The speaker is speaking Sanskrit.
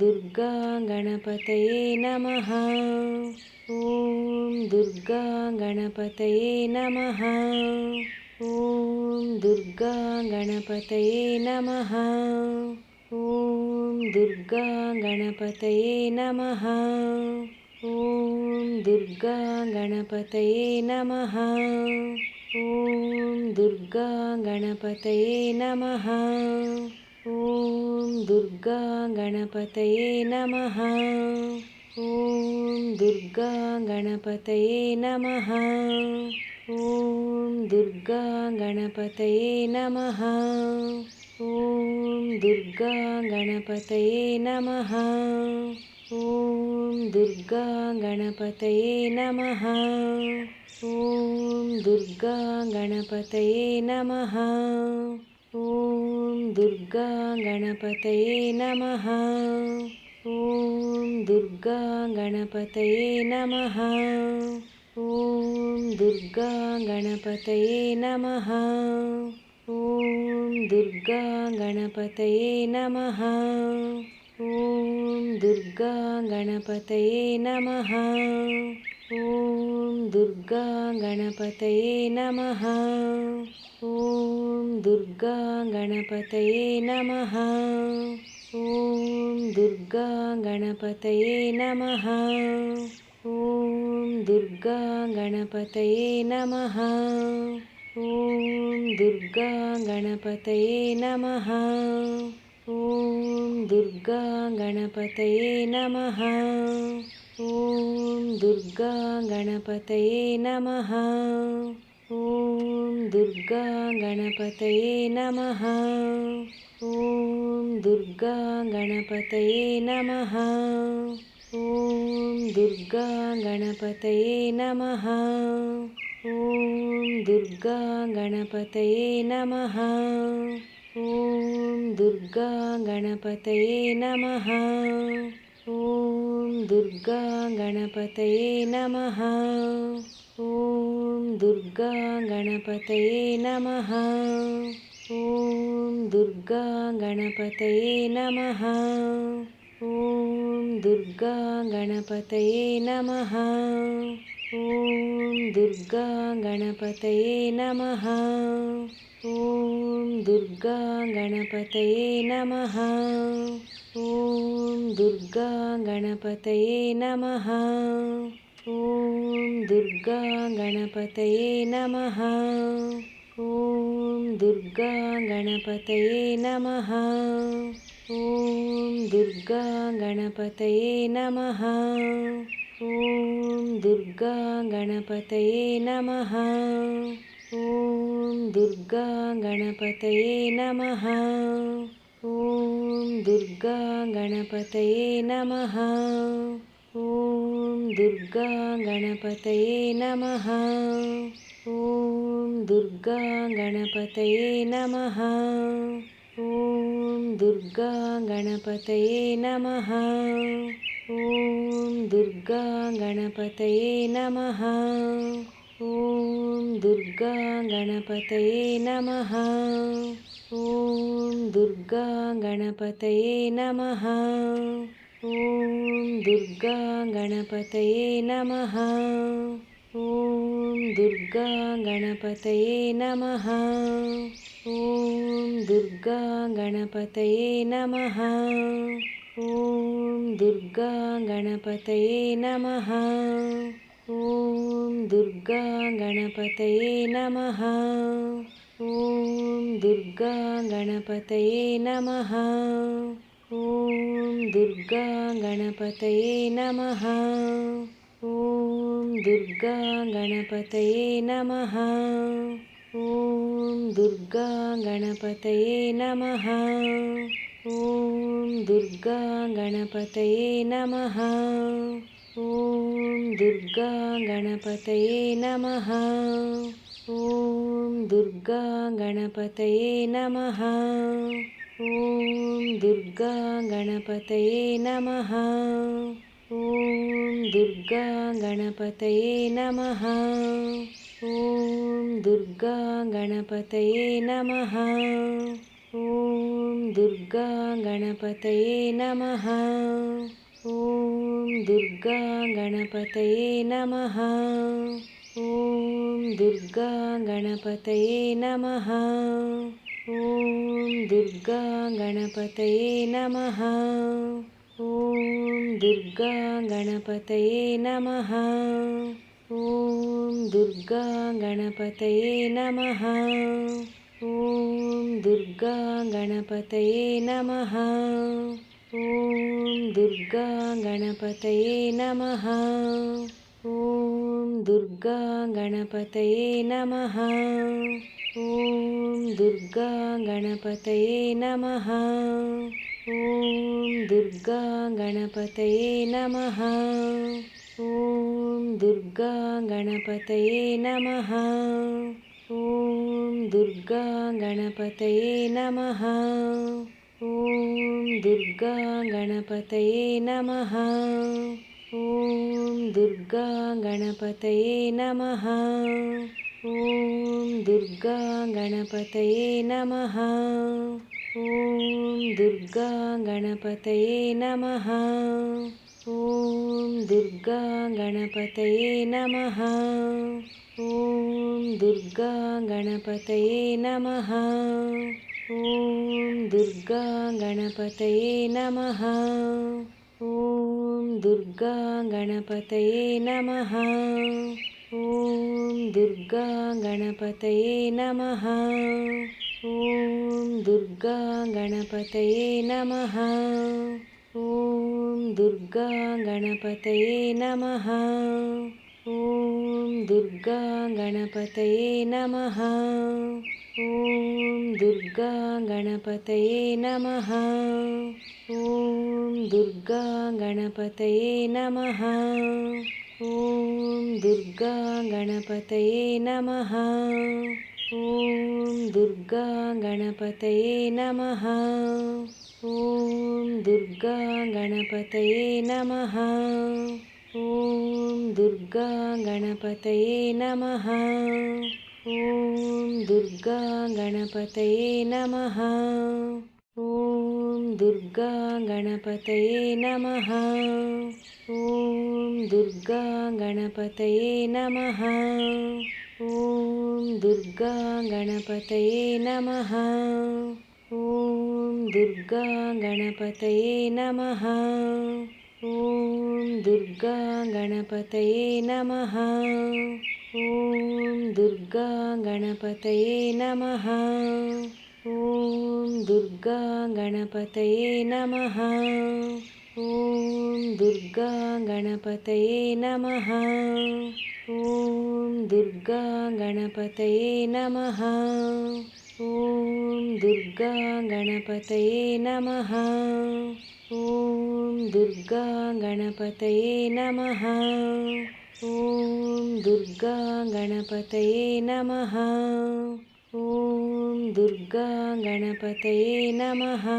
दुर्गा गणपतये नमः। ॐ दुर्गा गणपतये नमः। ॐ दुर्गा गणपतये नमः। ॐ दुर्गा गणपतये नमः। ॐ दुर्गा गणपतये नमः। ॐ दुर्गा गणपतये नमः। ॐ दुर्गा गणपतये नमः। ॐ दुर्गा गणपतये नमः। ॐ दुर्गा गणपतये नमः। ॐ दुर्गा गणपतये नमः। ॐ दुर्गा गणपतये नमः। ॐ दुर्गा गणपतये नमः ॐ दुर्गा गणपतये नमः। ॐ दुर्गा गणपतये नमः। ॐ दुर्गा गणपतये नमः। ॐ दुर्गा गणपतये नमः। ॐ दुर्गा गणपतये नमः ॐ दुर्गा गणपतये नमः। ॐ दुर्गा गणपतये नमः। ॐ दुर्गा गणपतये नमः। ॐ दुर्गा गणपतये नमः। ॐ दुर्गा गणपतये नमः। ॐ दुर्गा गणपतये नमः ॐ दुर्गा गणपतये नमः। ॐ दुर्गा गणपतये नमः। ॐ दुर्गा गणपतये नमः। ॐ दुर्गा गणपतये नमः। ॐ दुर्गा गणपतये नमः। ॐ दुर्गा गणपतये नमः ॐ दुर्गा गणपतये नमः। ॐ दुर्गा गणपतये नमः। ॐ दुर्गा गणपतये नमः। ॐ दुर्गा गणपतये नमः। ॐ दुर्गा गणपतये नमः। ॐ दुर्गा गणपतये नमः ॐ दुर्गा गणपतये नमः। ॐ दुर्गा गणपतये नमः। ॐ दुर्गा गणपतये नमः। ॐ दुर्गा गणपतये नमः। ॐ दुर्गा गणपतये नमः। ॐ दुर्गा गणपतये नमः ॐ दुर्गा गणपतये नमः। ॐ दुर्गा गणपतये नमः। ॐ दुर्गा गणपतये नमः। ॐ दुर्गा गणपतये नमः। ॐ दुर्गा गणपतये नमः। ॐ दुर्गा गणपतये नमः ॐ दुर्गा गणपतये नमः। ॐ दुर्गा गणपतये नमः। ॐ दुर्गा गणपतये नमः। ॐ दुर्गा गणपतये नमः। ॐ दुर्गा गणपतये नमः। ॐ दुर्गा गणपतये नमः ॐ दुर्गागणपतये नमः। ॐ दुर्गागणपतये नमः। ॐ दुर्गागणपतये नमः। ॐ दुर्गागणपतये नमः। ॐ दुर्गागणपतये नमः। ॐ दुर्गागणपतये नमः। ॐ दुर्गा गणपतये नमः। ॐ दुर्गा गणपतये नमः। ॐ दुर्गा गणपतये नमः। ॐ दुर्गा गणपतये नमः। ॐ दुर्गा गणपतये नमः। ॐ दुर्गा गणपतये नमः ॐ दुर्गा गणपतये नमः। ॐ दुर्गा गणपतये नमः। ॐ दुर्गा गणपतये नमः। ॐ दुर्गा गणपतये नमः। ॐ दुर्गा गणपतये नमः। ॐ दुर्गा गणपतये नमः दुर्गागणपतये नमः। ॐ दुर्गागणपतये नमः। ॐ दुर्गागणपतये नमः। ॐ दुर्गागणपतये नमः। ॐ दुर्गागणपतये नमः। ॐ दुर्गागणपतये नमः। ॐ दुर्गा गणपतये नमः। ॐ दुर्गा गणपतये नमः। ॐ दुर्गा गणपतये नमः। ॐ दुर्गा गणपतये नमः। ॐ दुर्गा गणपतये नमः। ॐ दुर्गा गणपतये नमः ॐ दुर्गा गणपतये नमः। ॐ दुर्गा गणपतये नमः। ॐ दुर्गा गणपतये नमः। ॐ दुर्गा गणपतये नमः ॐ दुर्गा गणपतये नमः। ॐ दुर्गा गणपतये नमः। ॐ दुर्गा गणपतये नमः। ॐ दुर्गा गणपतये नमः। ॐ दुर्गा गणपतये नमः। ॐ दुर्गा गणपतये नमः ॐ दुर्गा गणपतये नमः। ॐ दुर्गा गणपतये नमः। ॐ दुर्गा गणपतये नमः। ॐ दुर्गा गणपतये नमः। ॐ दुर्गा गणपतये नमः। ॐ दुर्गा गणपतये नमः ॐ दुर्गा गणपतये नमः। ॐ दुर्गा गणपतये नमः। ॐ दुर्गा गणपतये नमः। ॐ दुर्गा गणपतये नमः। ॐ दुर्गा गणपतये नमः ॐ दुर्गा गणपतये नमः। ॐ दुर्गा गणपतये नमः। ॐ दुर्गा गणपतये नमः। ॐ दुर्गा गणपतये नमः